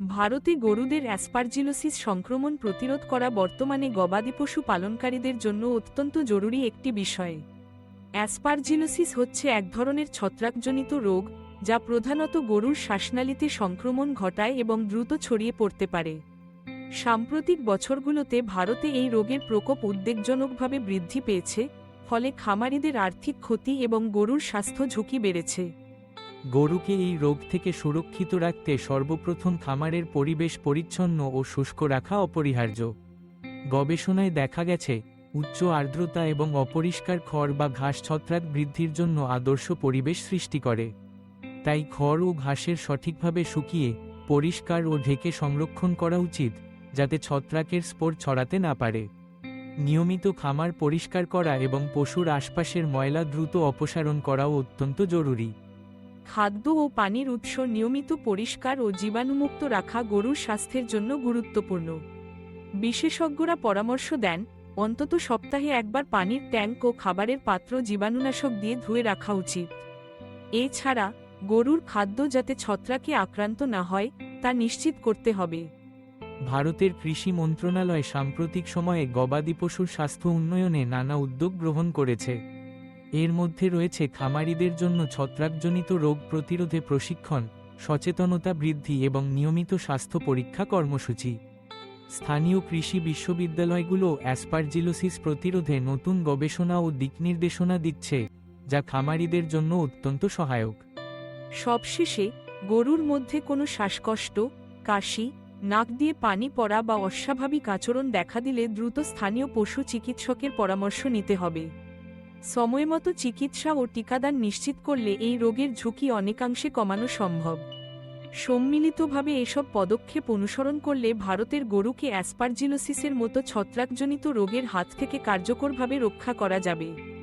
ভারতে গরুদের অ্যাসপারজিলোসিস সংক্রমণ প্রতিরোধ করা বর্তমানে গবাদি পশু পালনকারীদের জন্য অত্যন্ত জরুরি একটি বিষয়। অ্যাসপারজিলোসিস হচ্ছে এক ধরনের ছত্রাকজনিত রোগ, যা প্রধানত গরুর শ্বাসনালীতে সংক্রমণ ঘটায় এবং দ্রুত ছড়িয়ে পড়তে পারে। সাম্প্রতিক বছরগুলোতে ভারতে এই রোগের প্রকোপ উদ্বেগজনকভাবে বৃদ্ধি পেয়েছে, ফলে খামারিদের আর্থিক ক্ষতি এবং গরুর স্বাস্থ্য ঝুঁকি বেড়েছে। গরুকে এই রোগ থেকে সুরক্ষিত রাখতে সর্বপ্রথম খামারের পরিবেশ পরিচ্ছন্ন ও শুষ্ক রাখা অপরিহার্য। গবেষণায় দেখা গেছে, উচ্চ আর্দ্রতা এবং অপরিষ্কার খড় বা ঘাস ছত্রাক বৃদ্ধির জন্য আদর্শ পরিবেশ সৃষ্টি করে। তাই খড় ও ঘাসের সঠিকভাবে শুকিয়ে, পরিষ্কার ও ঢেকে সংরক্ষণ করা উচিত, যাতে ছত্রাকের স্পোর ছড়াতে না পারে। নিয়মিত খামার পরিষ্কার করা এবং পশুর আশপাশের ময়লা দ্রুত অপসারণ করাও অত্যন্ত জরুরি। খাদ্য ও পানির উৎস নিয়মিত পরিষ্কার ও জীবাণুমুক্ত রাখা গরুর স্বাস্থ্যের জন্য গুরুত্বপূর্ণ। বিশেষজ্ঞরা পরামর্শ দেন, অন্তত সপ্তাহে একবার পানির ট্যাঙ্ক ও খাবারের পাত্র জীবাণুনাশক দিয়ে ধুয়ে রাখা উচিত। এছাড়া, গরুর খাদ্য যাতে ছত্রাকে আক্রান্ত না হয়, তা নিশ্চিত করতে হবে। ভারতের কৃষি মন্ত্রণালয় সাম্প্রতিক সময়ে গবাদি পশুর স্বাস্থ্য উন্নয়নে নানা উদ্যোগ গ্রহণ করেছে। এর মধ্যে রয়েছে খামারিদের জন্য ছত্রাকজনিত রোগ প্রতিরোধে প্রশিক্ষণ, সচেতনতা বৃদ্ধি এবং নিয়মিত স্বাস্থ্য পরীক্ষা কর্মসূচি। স্থানীয় কৃষি বিশ্ববিদ্যালয়গুলো অ্যাসপারজিলোসিস প্রতিরোধে নতুন গবেষণা ও দিকনির্দেশনা দিচ্ছে, যা খামারিদের জন্য অত্যন্ত সহায়ক। সবশেষে, গরুর মধ্যে কোনো শ্বাসকষ্ট, কাশি, নাক দিয়ে পানি পড়া বা অস্বাভাবিক আচরণ দেখা দিলে দ্রুত স্থানীয় পশু চিকিৎসকের পরামর্শ নিতে হবে। সময়মতো চিকিৎসা ও টিকাদান নিশ্চিত করলে এই রোগের ঝুঁকি অনেকাংশে কমানো সম্ভব। সম্মিলিতভাবে এসব পদক্ষেপ অনুসরণ করলে ভারতের গরুকে অ্যাসপারজিলোসিসের মতো ছত্রাকজনিত রোগের হাত থেকে কার্যকরভাবে রক্ষা করা যাবে।